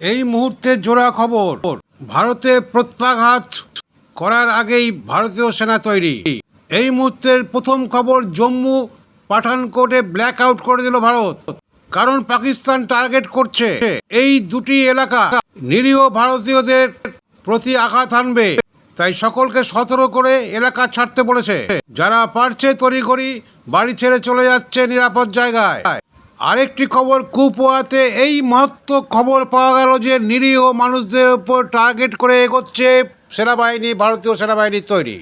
এই মুহূর্তে জোড়া খবর। ভারতে প্রত্যাঘাত করার আগেই ভারতীয় সেনা তৈরি। এই মুহূর্তের প্রথম খবর জম্মু পাঠানকোটে ব্ল্যাক আউট করে দিল ভারত। কারণ পাকিস্তান টার্গেট করছে। এই দুটি এলাকা নিরীহ ভারতীয়দের প্রতি আঘাত আনবে তাই সকলকে সতর্ক করে এলাকা ছাড়তে বলেছে। যারা পারছে তড়িঘড়ি বাড়ি ছেড়ে চলে যাচ্ছে নিরাপদ জায়গায়। আরেকটি খবর কুপোয়াতে এই মহত্ব খবর পাওয়া গেল যে নিরীহ মানুষদের উপর টার্গেট করে এগোচ্ছে সেনাবাহিনী, ভারতীয় সেনাবাহিনীর তৈরি।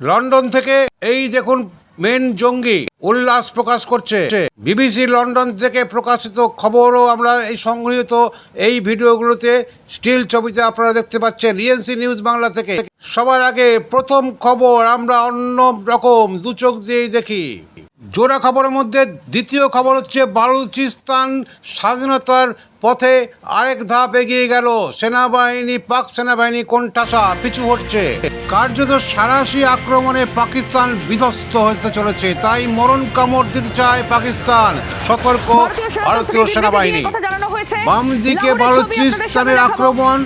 লন্ডন থেকে এই দেখুন মেন জঙ্গি উল্লাস প্রকাশ করছে। বিবিসি লন্ডন থেকে প্রকাশিত খবরও আমরা এই সংগৃহীত এই ভিডিওগুলোতে স্টিল ছবিতে আপনারা দেখতে পাচ্ছেন রিএনসি নিউজ বাংলা থেকে। সবার আগে প্রথম খবর আমরা অন্য রকম দু চোখ দিয়েই দেখি। জোড়া খবরের মধ্যে দ্বিতীয় খবর হচ্ছে বালুচিস্তান স্বাধীনতার পথে আরেক ধাপ এগিয়ে গেল। সেনাবাহিনী পাক সেনাবাহিনী কোনটাসা পিছু হটছে। কার্যত সারাশি আক্রমণে পাকিস্তান বিধ্বস্ত হতে চলেছে। তাই মরণ কামড় দিতে চায় পাকিস্তান। সতর্ক ভারতীয় সেনাবাহিনী। বাম দিকে বালুচিস্তানের আক্রমণ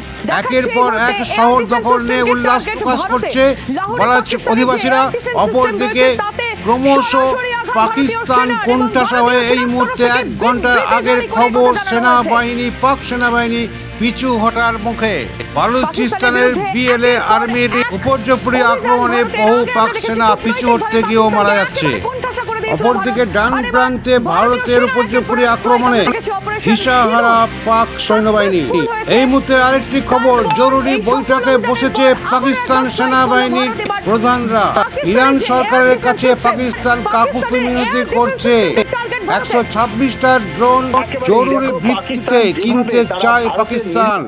একের পর এক শহর দখল নিয়ে উল্লাস প্রকাশ করছে বালাচ অধিবাসীরা অপরদিকে ক্রমশ পাকিস্তান কোনটাসা হয়ে এই মুহূর্তে এক ঘণ্টার আগের খবর সেনাবাহিনী পাক সেনাবাহিনী পিছু হটার মুখে। বালুচিস্তানের বিএলএ আর্মির উপর্যপুরী আক্রমণে বহু পাক সেনা পিছু হটতে গিয়েও মারা যাচ্ছে। অপরদিকে ডান প্রান্তে ভারতের উপর্যপুরী আক্রমণে দিশাহারা পাক সৈন্যবাহিনী। এই মুহূর্তে আরেকটি খবর জরুরি বৈঠকে বসেছে পাকিস্তান সেনাবাহিনীর প্রধানরা। ইরান সরকারের কাছে পাকিস্তান কাকুতি মিনতি করছে। একশো ছাব্বিশটা ড্রোন জরুরি ভিত্তিতে কিনতে চায় পাকিস্তান।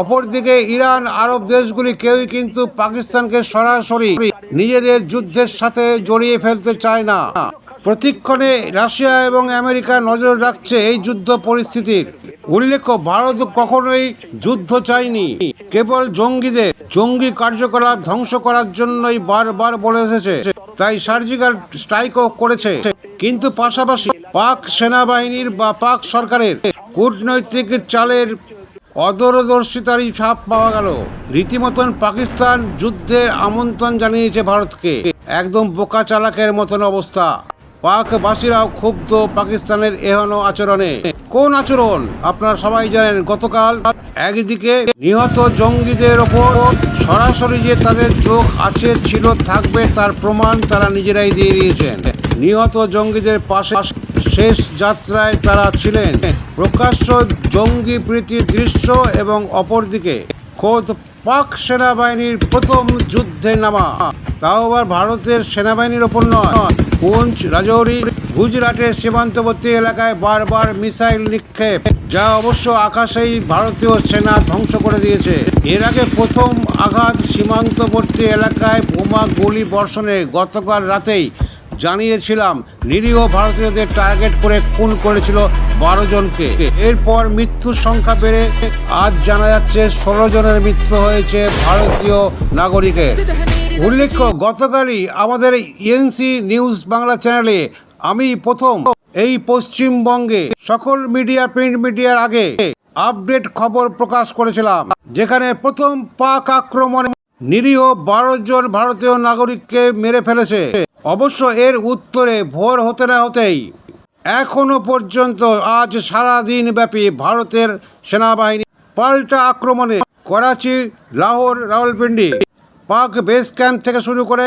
অপরদিকে ইরান আরব দেশগুলি কেউই কিন্তু পাকিস্তানকে সরাসরি নিজেদের যুদ্ধের সাথে জড়িয়ে ফেলতে চায় না। প্রতিক্ষণে রাশিয়া এবং আমেরিকা নজর রাখছে এই যুদ্ধ পরিস্থিতির। উল্লেখ্য, ভারত কখনোই যুদ্ধ চায়নি। কেবল জঙ্গিদের, জঙ্গি কার্যকলাপ ধ্বংস করার জন্যই বারবার বলে এসেছে। তাই সার্জিক্যাল স্ট্রাইকও করেছে। কিন্তু পাশাপাশি পাক সেনাবাহিনীর বা পাক সরকারের কূটনৈতিক চালের অদূরদর্শিতারই ছাপ পাওয়া গেল। রীতিমতন পাকিস্তান যুদ্ধের আমন্ত্রণ জানিয়েছে ভারতকে। একদম বোকা চালাকের মতন অবস্থা। পাকবাসীরাও ক্ষুব্ধ পাকিস্তানের এহন আচরণে। কোন আচরণ? আপনারা সবাই জানেন, গতকাল একদিকে নিহত জঙ্গিদের ওপর সরাসরি যে তাদের চোখ আছে, ছিল, থাকবে, তার প্রমাণ তারা নিজেরাই দিয়ে দিয়েছেন। নিহত জঙ্গিদের পাশে শেষ যাত্রায় তারা ছিলেন। প্রকাশ্য জঙ্গি প্রীতির দৃশ্য এবং অপরদিকে খোদ পাক সেনাবাহিনীর প্রথম যুদ্ধে নামা। তাও আবার ভারতের সেনাবাহিনীর ওপর নয়। পুঞ্চ, রাজৌরি গুজরাটের সীমান্তবর্তী এলাকায় বারবার মিসাইল নিক্ষেপ, যা অবশ্য আকাশেই ভারতীয় সেনা ধ্বংস করে দিয়েছে। এর আগে প্রথম আঘাত সীমান্তবর্তী এলাকায় বোমা গুলি বর্ষণে গতকাল রাতেই জানিয়েছিলাম, নিরীহ ভারতীয়দের টার্গেট করে খুন করেছিল বারো জনকে। এরপর মৃত্যুর সংখ্যা বেড়ে আজ জানা যাচ্ছে, ষোলো জনের মৃত্যু হয়েছে ভারতীয় নাগরিকের। উল্লেখ্য, গতকালই আমাদের ইএনসি নিউজ বাংলা চ্যানেলে আমি প্রথম এই পশ্চিমবঙ্গে সকল মিডিয়া, প্রিন্ট মিডিয়ার আগে আপডেট খবর প্রকাশ করেছিলাম, যেখানে প্রথম পাক আক্রমণে নিরীহ বারো জন ভারতীয় নাগরিককে মেরে ফেলেছে। অবশ্য এর উত্তরে ভোর হতে না হতেই এখনও পর্যন্ত আজ সারা দিন ব্যাপী ভারতের সেনাবাহিনী পাল্টা আক্রমণে করাচি, লাহোর, রাওয়ালপিন্ডি পাক বেস ক্যাম্প থেকে শুরু করে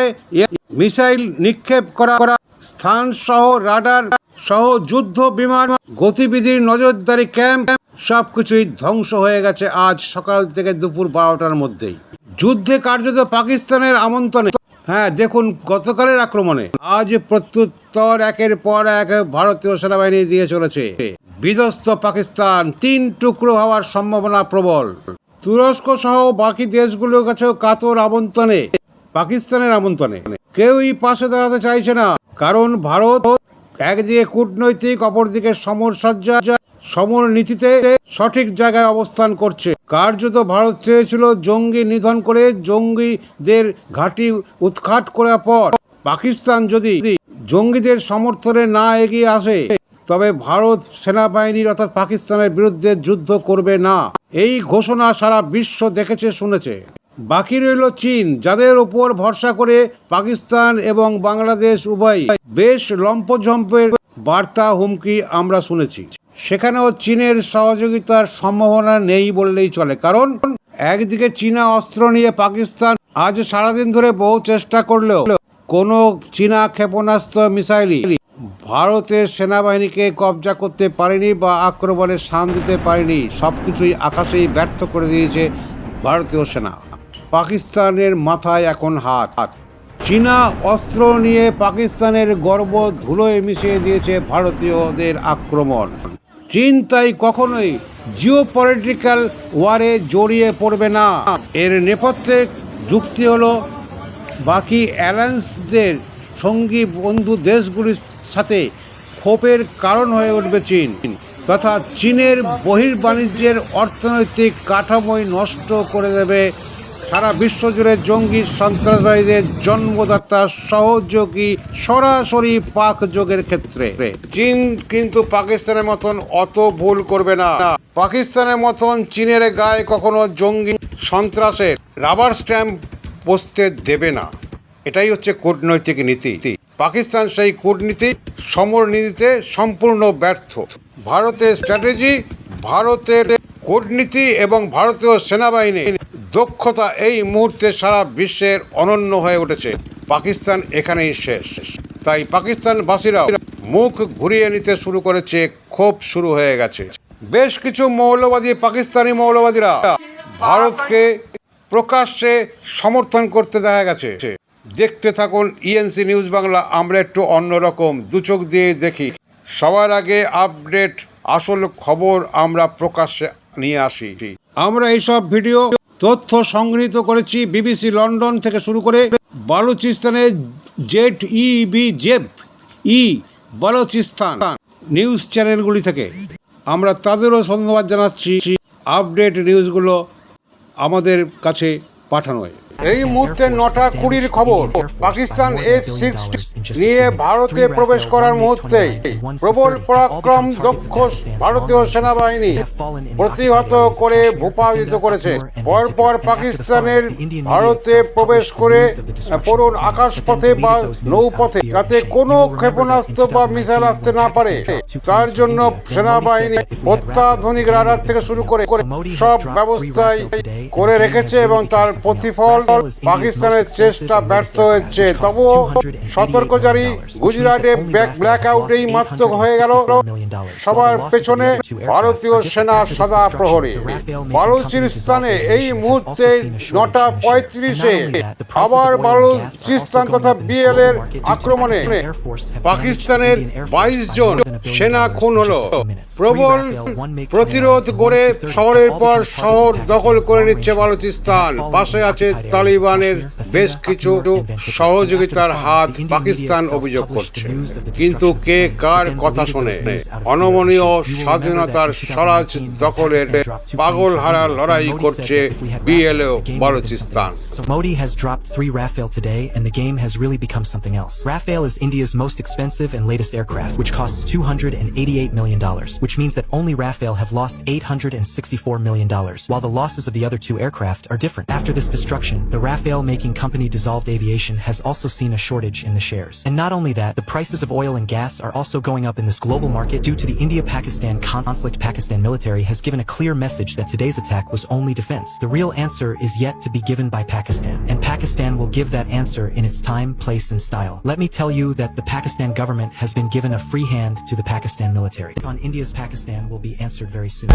মিসাইল নিক্ষেপ করা করা স্থান সহ রাডার সহ যুদ্ধ বিমান গতিবিধির নজরদারি ক্যাম্প সবকিছুই ধ্বংস হয়ে গেছে আজ সকাল থেকে দুপুর বারোটার মধ্যেই। যুদ্ধে কার্যত পাকিস্তানের আমন্ত্রণে। হ্যাঁ দেখুন গতকালের আক্রমণে। আজ প্রত্যুত্তর একের পর এক ভারতীয় সেনাবাহিনী দিয়ে চলেছে। বিধ্বস্ত পাকিস্তান তিন টুকরো হওয়ার সম্ভাবনা প্রবল। তুরস্ক সহ বাকি দেশগুলোর কাছেও কাতর আমন্ত্রণে, পাকিস্তানের আমন্ত্রণে। কেউই পাশে দাঁড়াতে চাইছে না, কারণ ভারত একদিকে কূটনৈতিক, অপরদিকে সমরসজ্জা সমর নীতিতে সঠিক জায়গায় অবস্থান করছে। কার্যত ভারত চেয়েছিল জঙ্গি নিধন করে জঙ্গিদের ঘাঁটি উৎখাট করার পর পাকিস্তান যদি জঙ্গিদের সমর্থনে না এগিয়ে আসে, তবে ভারত সেনাবাহিনীর অর্থাৎ পাকিস্তানের বিরুদ্ধে যুদ্ধ করবে না। এই ঘোষণা সারা বিশ্ব দেখেছে, শুনেছে। বাকি রইল চীন, যাদের উপর ভরসা করে পাকিস্তান এবং বাংলাদেশ উভয় বেশ লম্পঝম্পের বার্তা, হুমকি আমরা শুনেছি। সেখানেও চীনের সহযোগিতার সম্ভাবনা নেই বললেই চলে। কারণ, একদিকে চীনা অস্ত্র নিয়ে পাকিস্তান আজ সারাদিন ধরে বহু চেষ্টা করলেও কোনো চীনা ক্ষেপণাস্ত্র, মিসাইলই ভারতের সেনাবাহিনীকে কবজা করতে পারেনি বা আক্রমণে শান দিতে পারেনি সব কিছুই আকাশেই ব্যর্থ করে দিয়েছে ভারতীয় সেনা। পাকিস্তানের মাথায় এখন হাত। হাত চীনা অস্ত্র নিয়ে পাকিস্তানের গর্ব ধুলোয় মিশিয়ে দিয়েছে ভারতীয়দের আক্রমণ। চীন তাই কখনোই জিও পলিটিক্যাল ওয়ারে জড়িয়ে পড়বে না। এর নেপথ্যে যুক্তি হলো, বাকি অ্যালায়েন্সদের সঙ্গী বন্ধু দেশগুলির সাথে ক্ষোভের কারণ হয়ে উঠবে চীন তথা চীনের বহির্বাণিজ্যের অর্থনৈতিক কাঠামোই নষ্ট করে দেবে সারা বিশ্বজুড়ে জঙ্গি সন্ত্রাসবাদীদের জন্মদাতা সহযোগী সরাসরি পাক যোগের ক্ষেত্রে। চীন কিন্তু পাকিস্তানের মতন অত ভুল করবে না। পাকিস্তানের মতন চীনের গায়ে কখনো জঙ্গি সন্ত্রাসের রাবার স্ট্যাম্প বসতে দেবে না। এটাই হচ্ছে কূটনৈতিক নীতি। পাকিস্তান সেই কূটনীতি সমর নীতিতে সম্পূর্ণ ব্যর্থ। ভারতের স্ট্র্যাটেজি ভারতের কূটনীতি এবং ভারতীয় সেনাবাহিনীর দক্ষতা এই মুহূর্তে সারা বিশ্বের অনন্য হয়ে উঠেছে। পাকিস্তান এখানেই শেষ। তাই পাকিস্তানবাসীরাও মুখ ঘুরিয়ে নিতে শুরু করেছে, ক্ষোভ শুরু হয়ে গেছে। বেশ কিছু মৌলবাদী, পাকিস্তানি মৌলবাদীরা ভারতকে প্রকাশ্যে সমর্থন করতে দেখা গেছে। দেখতে থাকুন ইএনসি নিউজ বাংলা আমরা একটু অন্যরকম দু চোখ দিয়ে দেখি। সবার আগে আপডেট, আসল খবর আমরা প্রকাশ্যে নিয়ে আসি। আমরা এইসব ভিডিও তথ্য সংগৃহীত করেছি বিবিসি লন্ডন থেকে শুরু করে বালুচিস্তানের জেট ই বি জেব ই বালুচিস্তান নিউজ চ্যানেলগুলি থেকে। আমরা তাদেরও ধন্যবাদ জানাচ্ছি। আপডেট নিউজগুলো আমাদের কাছে পাঠানোয় এই মুহূর্তে নটা কুড়ির খবর পাকিস্তান এফ সিক্স নিয়ে ভারতে প্রবেশ করার মুহূর্তে প্রবল পরাক্রম দক্ষ ভারতীয় সেনাবাহিনী প্রতিহত করে ভূপায়িত করেছে। পরপর পাকিস্তানের ভারতে প্রবেশ করে পড়ুন আকাশপথে বা নৌপথে যাতে কোনো ক্ষেপণাস্ত্র বা মিসাইল আসতে না পারে। তার জন্য সেনাবাহিনী অত্যাধুনিক রাডার থেকে শুরু করে সব ব্যবস্থাই করে রেখেছে এবং তার প্রতিফল পাকিস্তানের চেষ্টা ব্যর্থ হয়েছে। তবুও সতর্ক জারি গুজরাটে ব্ল্যাক আউটেই মাত্র হয়ে গেল। সবার পেছনে ভারতীয় সেনা সদা প্রহরী। বালুচিস্তানে এই মুহূর্তে নটা পঁয়ত্রিশে আবার বালুচিস্তান তথা বিএল এর আক্রমণে পাকিস্তানের বাইশ জন সেনা খুন হলো। প্রবল প্রতিরোধ গড়ে শহরের পর শহর দখল করে নিচ্ছে বালুচিস্তান। পাশে আছে তালিবানের বেশ কিছু সহযোগিতার হাত পাকিস্তান অভিযোগ করছে। কিন্তু কে কার কথা শোনে? অনমনীয় স্বাধীনতার স্বরাজ দখলের পাগল হারা লড়াই করছে BLO Balochistan So Modi has dropped three Rafale today, and the game has really become something else. Rafale is India's most expensive and latest aircraft, which costs $288 million, which means that only Rafale have lost $864 million, while the losses of the other two aircraft are different. After this destruction, the Rafale-making company Dissolved Aviation has also seen a shortage in the shares. And not only that, the prices of oil and gas are also going up in this global market due to the India-Pakistan conflict. Pakistan military has given a clear message that today's attack was only defense. The real answer is yet to be given by Pakistan, and Pakistan will give that answer in its time, place, and style. Let me tell you that the Pakistan government has been given a free hand to the Pakistan military. On India's Pakistan will be answered very soon.